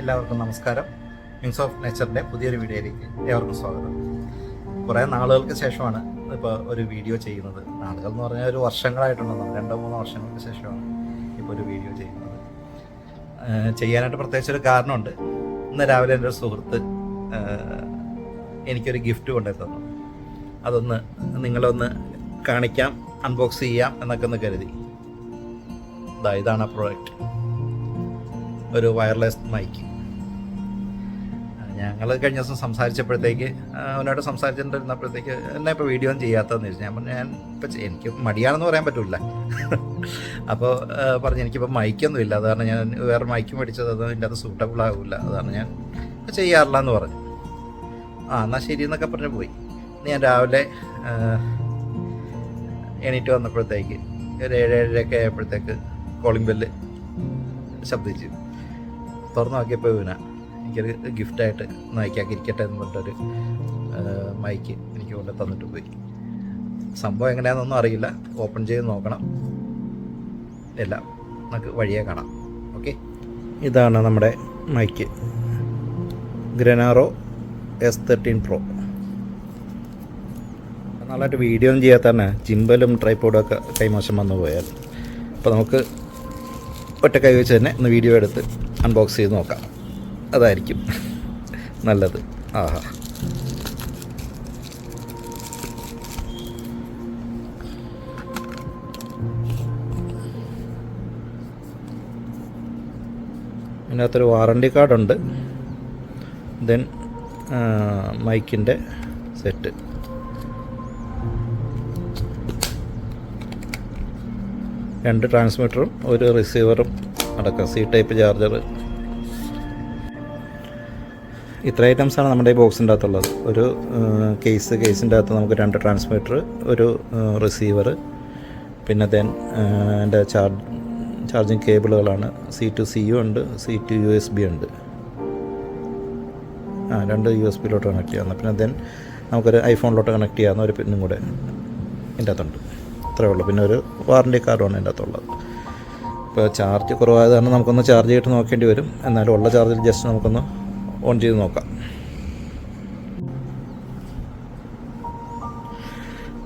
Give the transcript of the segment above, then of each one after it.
എല്ലാവർക്കും നമസ്കാരം. Mings of നേച്ചറിന്റെ പുതിയൊരു വീഡിയോയിലേക്ക് ഏവർക്കും സ്വാഗതം. കുറേ നാളുകൾക്ക് ശേഷമാണ് ഇപ്പോൾ ഒരു വീഡിയോ ചെയ്യുന്നത്. നാളുകൾ എന്ന് പറഞ്ഞാൽ ഒരു വർഷങ്ങളായിട്ടുണ്ടെന്നോ രണ്ടോ മൂന്നോ വർഷങ്ങൾക്ക് ശേഷമാണ് ഇപ്പോൾ ഒരു വീഡിയോ ചെയ്യുന്നത്. ചെയ്യാനായിട്ട് പ്രത്യേകിച്ച് ഒരു കാരണമുണ്ട്. ഇന്ന് രാവിലെ എന്റെ ഒരു സുഹൃത്ത് എനിക്കൊരു ഗിഫ്റ്റ് കൊണ്ടുപോയി തന്നു. അതൊന്ന് നിങ്ങളൊന്ന് കാണിക്കാം അൺബോക്സ് ചെയ്യാം എന്നൊക്കെ ഒന്ന് കരുതി. ഇതാ ഇതാണ് ആ പ്രോഡക്റ്റ് ഒരു വയർലെസ് മൈക്ക് ഞങ്ങൾ കഴിഞ്ഞ ദിവസം സംസാരിച്ചപ്പോഴത്തേക്ക് അവനോട് സംസാരിച്ചിട്ടിരുന്നപ്പോഴത്തേക്ക് എന്നെ ഇപ്പോൾ വീഡിയോ ഒന്നും ചെയ്യാത്തതെന്ന് ചോദിച്ചു. ഞാൻ ഞാൻ ഇപ്പം എനിക്ക് മടിയാണെന്ന് പറയാൻ പറ്റില്ല അപ്പോൾ പറഞ്ഞു എനിക്കിപ്പോൾ മൈക്കൊന്നും ഇല്ല. അത് കാരണം ഞാൻ വേറെ മൈക്ക് മേടിച്ചത് അത് അതിന്റെ അത് സൂട്ടബിൾ ആകില്ല അതാണ് ഞാൻ ചെയ്യാറില്ല എന്ന് പറഞ്ഞു. ആ എന്നാൽ ശരി എന്നൊക്കെ പറഞ്ഞ് പോയി. ഞാൻ രാവിലെ എണീറ്റ് വന്നപ്പോഴത്തേക്ക് ഒരു ഏഴ് ഏഴരയൊക്കെ ആയപ്പോഴത്തേക്ക് കോളിംഗ് ബെല്ല് ശബ്ദിച്ചു. തുറന്നു നോക്കിയപ്പോൾ ഇവന. എനിക്കൊരു ഗിഫ്റ്റായിട്ട് ഒന്ന് അയക്കാക്കിരിക്കട്ടെ എന്ന് പറഞ്ഞിട്ടൊരു മൈക്ക് എനിക്ക് കൊണ്ട് തന്നിട്ട് പോയി. സംഭവം എങ്ങനെയാണെന്നൊന്നും അറിയില്ല. ഓപ്പൺ ചെയ്ത് നോക്കണം. എല്ലാം നമുക്ക് വഴിയെ കാണാം. ഓക്കെ? ഇതാണ് നമ്മുടെ മൈക്ക്. ഗ്രനാറോ എസ് തേർട്ടീൻ പ്രോ നല്ലതായിട്ട് വീഡിയോ ഒന്നും ചെയ്യാത്ത തന്നെ ജിമ്പലും ട്രൈപ്പോഡും ഒക്കെ കൈമോശം വന്നു പോയാൽ അപ്പോൾ നമുക്ക് ഒറ്റ കൈ വെച്ച് തന്നെ ഒന്ന് വീഡിയോ എടുത്ത് അൺബോക്സ് ചെയ്ത് നോക്കാം. അതായിരിക്കും. നല്ലത്. ആഹാ. ഇതിനകത്തൊരു വാറണ്ടി കാർഡുണ്ട്. ദെൻ മൈക്കിന്റെ സെറ്റ്. രണ്ട് ട്രാൻസ്മിറ്ററും ഒരു റിസീവറും അടക്കം. സി ടൈപ്പ് ചാർജർ ഇത്ര ആണ് നമ്മുടെ ഈ ബോക്സിന്റെ അകത്തുള്ളത് ഒരു കേസ് കേസിന്റെ അകത്ത് നമുക്ക് രണ്ട് ട്രാൻസ്മിറ്റർ ഒരു റിസീവർ പിന്നെ ദെൻ എന്റെ ചാർജ് ചാർജിങ് കേബിളുകളാണ് സി ടു സി യു ഉണ്ട് C to U S B ഉണ്ട്. ആ രണ്ട് യു എസ് ബിയിലോട്ട് കണക്ട് ചെയ്യാവുന്ന. പിന്നെ ദെൻ നമുക്കൊരു ഐഫോണിലോട്ട് കണക്ട് ചെയ്യാവുന്ന ഒരു പിന്നും കൂടെ എന്റെ അകത്തുണ്ട് അത്രേ ഉള്ളൂ. പിന്നെ ഒരു വാറണ്ടി കാർഡുമാണ് എന്റെ അകത്തുള്ളത് ഇപ്പോൾ ചാർജ് കുറവായത് കാരണം നമുക്കൊന്ന് ചാർജ് ചെയ്തിട്ട് നോക്കേണ്ടി വരും. എന്നാലും ഉള്ള ചാർജിൽ ജസ്റ്റ് നമുക്കൊന്ന് ഓൺ ചെയ്ത് നോക്കാം.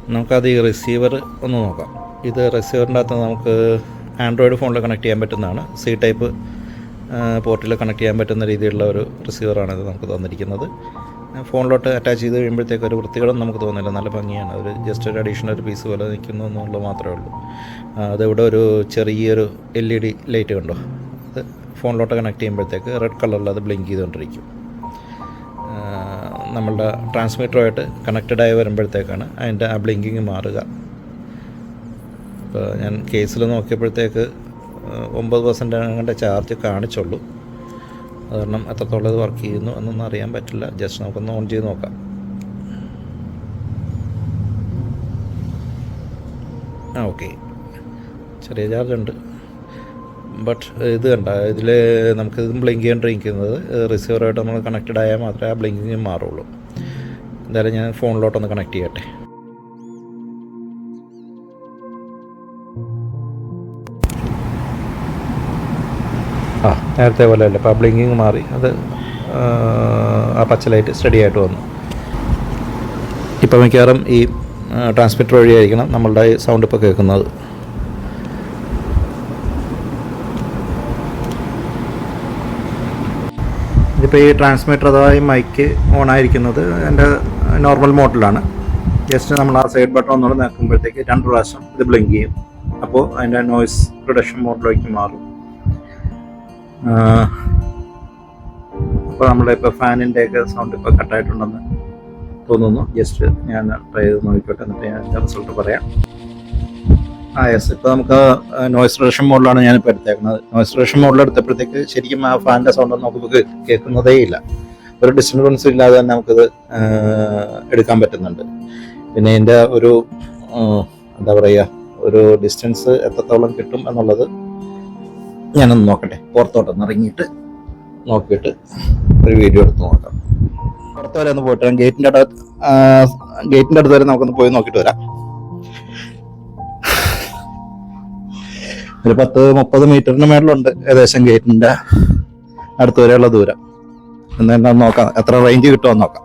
നമുക്കത് ഈ റിസീവർ ഒന്ന് നോക്കാം. ഇത് റിസീവറിന്റെ അകത്ത് നമുക്ക് ആൻഡ്രോയിഡ് ഫോണിൽ കണക്ട് ചെയ്യാൻ പറ്റുന്നതാണ്. സി ടൈപ്പ് പോർട്ടിൽ കണക്ട് ചെയ്യാൻ പറ്റുന്ന രീതിയിലുള്ള ഒരു റിസീവറാണ് ഇത് നമുക്ക് തന്നിരിക്കുന്നത്. ഫോണിലോട്ട് അറ്റാച്ച് ചെയ്ത് കഴിയുമ്പോഴത്തേക്ക് ഒരു വൃത്തികളും നമുക്ക് തോന്നില്ല. നല്ല ഭംഗിയാണ്. ഒരു ജസ്റ്റ് ഒരു അഡീഷണൽ ഒരു പീസ് പോലെ നിൽക്കുന്നു എന്നുള്ളത് മാത്രമേ ഉള്ളൂ. അതിവിടെ ഒരു ചെറിയൊരു എൽ ഇ ഡി ലൈറ്റ് കണ്ടോ? അത് ഫോണിലോട്ട് കണക്ട് ചെയ്യുമ്പോഴത്തേക്ക് റെഡ് കളറിൽ അത് ബ്ലിങ്ക് ചെയ്തുകൊണ്ടിരിക്കും. നമ്മളുടെ ട്രാൻസ്മിറ്ററുമായിട്ട് കണക്റ്റഡ് ആയി വരുമ്പോഴത്തേക്കാണ് അതിന്റെ ആ ബ്ലിങ്കിങ് മാറുക. ഇപ്പോൾ ഞാൻ കേസിൽ നോക്കിയപ്പോഴത്തേക്ക് ഒമ്പത് പെർസെന്റ് അങ്ങോട്ട് ചാർജ് കാണിച്ചുള്ളൂ. അത് കാരണം എത്രത്തോളം ഇത് വർക്ക് ചെയ്യുന്നു എന്നൊന്നും അറിയാൻ പറ്റില്ല. ജസ്റ്റ് നമുക്കൊന്ന് ഓൺ ചെയ്ത് നോക്കാം. ആ ഓക്കെ ചെറിയ ചാർജ് ഉണ്ട്. ബട്ട് ഇത് കണ്ട ഇതിൽ നമുക്ക് ബ്ലിങ്ക് ചെയ്തുകൊണ്ടിരിക്കുന്നത് റിസീവറായിട്ട് നമ്മൾ കണക്റ്റഡ് ആയാൽ മാത്രമേ ആ ബ്ലിങ്കിങ് മാറുള്ളൂ. എന്തായാലും ഞാൻ ഫോണിലോട്ടൊന്ന് കണക്ട് ചെയ്യട്ടെ. ആ നേരത്തെ പോലെ അല്ല ഇപ്പോൾ ബ്ലിങ്കിങ് മാറി. അത് ആ, ആ പച്ച ലൈറ്റ് സ്റ്റഡി ആയിട്ട് വന്നു. ഇപ്പോൾ മിക്കവാറും ഈ ട്രാൻസ്മിറ്റർ വഴിയായിരിക്കണം നമ്മളുടെ സൗണ്ട് ഇപ്പോൾ കേൾക്കുന്നത്. ഇതിപ്പോൾ ഈ ട്രാൻസ്മിറ്റർ അഥവാ ഈ മൈക്ക് ഓൺ ആയിരിക്കുന്നത് എന്റെ നോർമൽ മോഡലാണ് ജസ്റ്റ് നമ്മൾ ആ സൈഡ് ബട്ടൺ ഒന്നുകൂടെ നോക്കുമ്പോഴത്തേക്ക് രണ്ട് പ്രാവശ്യം ഇത് ബ്ലിങ്ക് ചെയ്യും. അപ്പോൾ അതിന്റെ നോയ്സ് പ്രൊഡക്ഷൻ മോഡിലേക്ക് മാറും. അപ്പോൾ നമ്മുടെ ഇപ്പോൾ ഫാനിന്റെ ഒക്കെ സൗണ്ട് ഇപ്പോൾ കട്ടായിട്ടുണ്ടെന്ന് തോന്നുന്നു. ജസ്റ്റ് ഞാൻ ട്രൈ ചെയ്ത് നോക്കിക്കോട്ടെ എന്നിട്ട് ഞാൻ റിസൾട്ട് പറയാം. ആ യെസ് ഇപ്പോൾ നമുക്ക് നോയ്സ് റിഡക്ഷൻ മോഡിലാണ് ഇപ്പൊ എടുത്തേക്കുന്നത്. നോയ്സ് റിഡക്ഷൻ മോഡിൽ എടുത്തപ്പോഴത്തേക്ക് ശരിക്കും ആ ഫാനിന്റെ സൗണ്ട് നമുക്ക് കേൾക്കുന്നതേ ഇല്ല. ഒരു ഡിസ്റ്റർബൻസ് ഇല്ലാതെ തന്നെ നമുക്കിത് എടുക്കാൻ പറ്റുന്നുണ്ട്. പിന്നെ ഇതിന്റെ ഒരു എന്താ പറയുക ഒരു ഡിസ്റ്റൻസ് എത്രത്തോളം കിട്ടും എന്നുള്ളത് ഞാനൊന്ന് നോക്കട്ടെ. പുറത്തോട്ടൊന്ന് ഇറങ്ങിയിട്ട് നോക്കിയിട്ട് ഒരു വീഡിയോ എടുത്ത് നോക്കാം. പുറത്ത് വരെ ഒന്ന് പോയിട്ട് ഗേറ്റിന്റെ അടുത്ത് ഗേറ്റിന്റെ അടുത്ത് വരെ നമുക്കൊന്ന് പോയി നോക്കിയിട്ട് വരാം. ഒരു പത്ത് മുപ്പത് മീറ്ററിന് മേളിലുണ്ട് ഏകദേശം ഗേറ്റിന്റെ അടുത്ത് വരെയുള്ള ദൂരം. എന്ന് തന്നെ നോക്കാം എത്ര റേഞ്ച് കിട്ടുമെന്ന് നോക്കാം.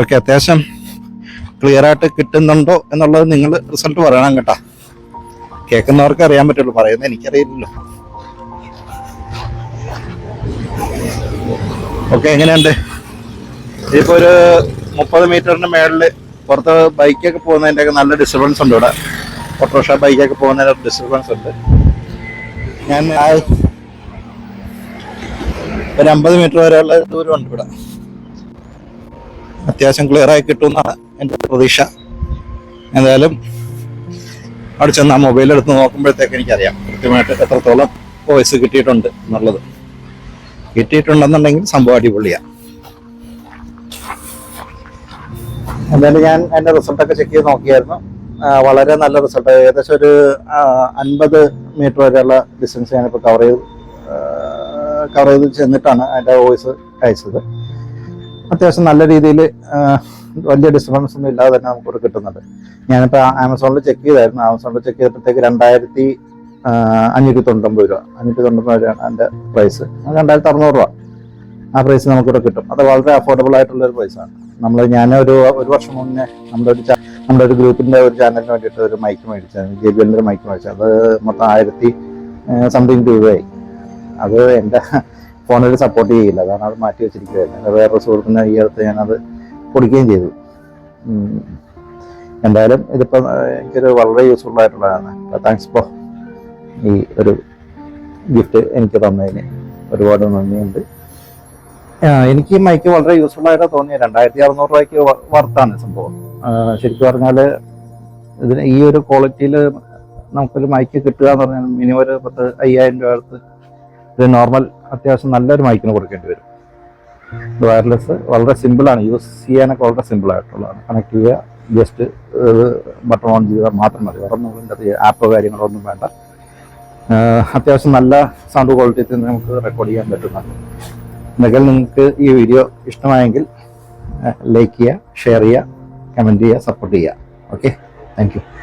ഓക്കെ അത്യാവശ്യം ക്ലിയർ ആയിട്ട് കിട്ടുന്നുണ്ടോ എന്നുള്ളത് നിങ്ങൾ റിസൾട്ട് പറയണം കേട്ടാ. കേൾക്കുന്നവർക്ക് അറിയാൻ പറ്റുള്ളൂ പറയുന്നത് എനിക്കറിയില്ലല്ലോ. ഓക്കെ എങ്ങനെയുണ്ട്? ഇപ്പൊ ഒരു മുപ്പത് മീറ്ററിന് മേളിൽ പുറത്ത് ബൈക്കൊക്കെ പോകുന്നതിന്റെ ഒക്കെ നല്ല ഡിസ്റ്റർബൻസ് ഉണ്ട് ഇവിടെ. ഓട്ടോറിക്ഷ ബൈക്കൊക്കെ പോകുന്നതിന് ഡിസ്റ്റർബൻസ് ഉണ്ട്. ഞാൻ ഒരു അമ്പത് മീറ്റർ വരെയുള്ള ദൂരമുണ്ട് ഇവിടെ. അത്യാവശ്യം ക്ലിയർ ആയി കിട്ടുമെന്നാണ് എന്റെ പ്രതീക്ഷ. എന്തായാലും അവിടെ ചെന്ന് ആ മൊബൈൽ എടുത്ത് നോക്കുമ്പോഴത്തേക്ക് എനിക്കറിയാം കൃത്യമായിട്ട് എത്രത്തോളം വോയിസ് കിട്ടിയിട്ടുണ്ട് എന്നുള്ളത്. കിട്ടിയിട്ടുണ്ടെന്നുണ്ടെങ്കിൽ സംഭവം അടിപൊളിയാണ്. എന്തായാലും ഞാൻ എന്റെ റിസൾട്ടൊക്കെ ചെക്ക് ചെയ്ത് നോക്കിയായിരുന്നു. വളരെ നല്ല റിസൾട്ട് ഏകദേശം ഒരു അൻപത് മീറ്റർ വരെയുള്ള ഡിസ്റ്റൻസ് ഞാനിപ്പോൾ കവർ ചെയ്ത് കവർ ചെയ്ത് ചെന്നിട്ടാണ് അതിന്റെ വോയിസ് അയച്ചത്. അത്യാവശ്യം നല്ല രീതിയിൽ വലിയ ഡിസ്റ്റർബൻസ് ഒന്നും ഇല്ലാതെ തന്നെ നമുക്കിവിടെ കിട്ടുന്നുണ്ട്. ഞാനിപ്പോൾ ആമസോണിൽ ചെക്ക് ചെയ്തായിരുന്നു. ആമസോണിൽ ചെക്ക് ചെയ്തപ്പോഴത്തേക്ക് രണ്ടായിരത്തി അഞ്ഞൂറ്റി തൊണ്ണൂറ്റൊമ്പത് രൂപ. അഞ്ഞൂറ്റി തൊണ്ണൂറ്റൊമ്പത് രൂപയാണ് അതിന്റെ പ്രൈസ് രണ്ടായിരത്തി അറുന്നൂറ് രൂപ ആ പ്രൈസ് നമുക്കിവിടെ കിട്ടും. അത് വളരെ അഫോർഡബിൾ ആയിട്ടുള്ള ഒരു പ്രൈസാണ് നമ്മൾ ഞാൻ ഒരു ഒരു വർഷം മുന്നേ നമ്മുടെ ഒരു നമ്മുടെ ഒരു ഗ്രൂപ്പിന്റെ ഒരു ചാനലിന് വേണ്ടിയിട്ട് ഒരു മൈക്ക് മേടിച്ചത് ജെ ബി എല്ലിന്റെ മൈക്ക് മേടിച്ചത് അത് മൊത്തം ആയിരത്തി സംതിങ് രൂപയായി. അത് എന്റെ ഫോണിൽ സപ്പോർട്ട് ചെയ്യില്ല. കാരണം അത് മാറ്റി വെച്ചിരിക്കുകയായിരുന്നു. വേറെ സുഹൃത്തിന് ഈ അടുത്ത് ഞാനത് പൊടിക്കുകയും ചെയ്തു. എന്തായാലും ഇതിപ്പോൾ എനിക്കൊരു വളരെ യൂസ്ഫുൾ ആയിട്ടുള്ളതാണ്. താങ്ക്സ് ഫോർ ഈ ഒരു ഗിഫ്റ്റ് എനിക്ക് തന്നതിന് ഒരുപാട് നന്ദിയുണ്ട്. എനിക്ക് മൈക്ക് വളരെ യൂസ്ഫുൾ ആയിട്ട് തോന്നിയത്. രണ്ടായിരത്തി അറുന്നൂറ് രൂപയ്ക്ക് വർത്താണ് സംഭവം. ശരിക്കും പറഞ്ഞാൽ ഇതിന് ഈ ഒരു ക്വാളിറ്റിയിൽ നമുക്കൊരു മൈക്ക് കിട്ടുക എന്ന് പറഞ്ഞാൽ മിനിമം ഒരു പത്ത് അയ്യായിരം രൂപ അടുത്ത് ഇത് നോർമൽ അത്യാവശ്യം നല്ലൊരു മൈക്കിന് കൊടുക്കേണ്ടി വരും. വയർലെസ് വളരെ സിമ്പിളാണ് യൂസ് ചെയ്യാനൊക്കെ വളരെ സിമ്പിൾ ആയിട്ടുള്ളതാണ്. കണക്ട് ചെയ്യുക ജസ്റ്റ് ബട്ടൺ ഓൺ ചെയ്താൽ മാത്രം മതി. വേറെ ആപ്പ് ഇതിന്റെ ആപ്പോ കാര്യങ്ങളോ ഒന്നും വേണ്ട. അത്യാവശ്യം നല്ല സൗണ്ട് ക്വാളിറ്റി തന്നെ നമുക്ക് റെക്കോർഡ് ചെയ്യാൻ പറ്റുന്നുണ്ട് എന്തെങ്കിലും നിങ്ങൾക്ക് ഈ വീഡിയോ ഇഷ്ടമായെങ്കിൽ ലൈക്ക് ചെയ്യുക ഷെയർ ചെയ്യുക. കമന്റ് ചെയ്യുക സപ്പോർട്ട് ചെയ്യുക. Okay thank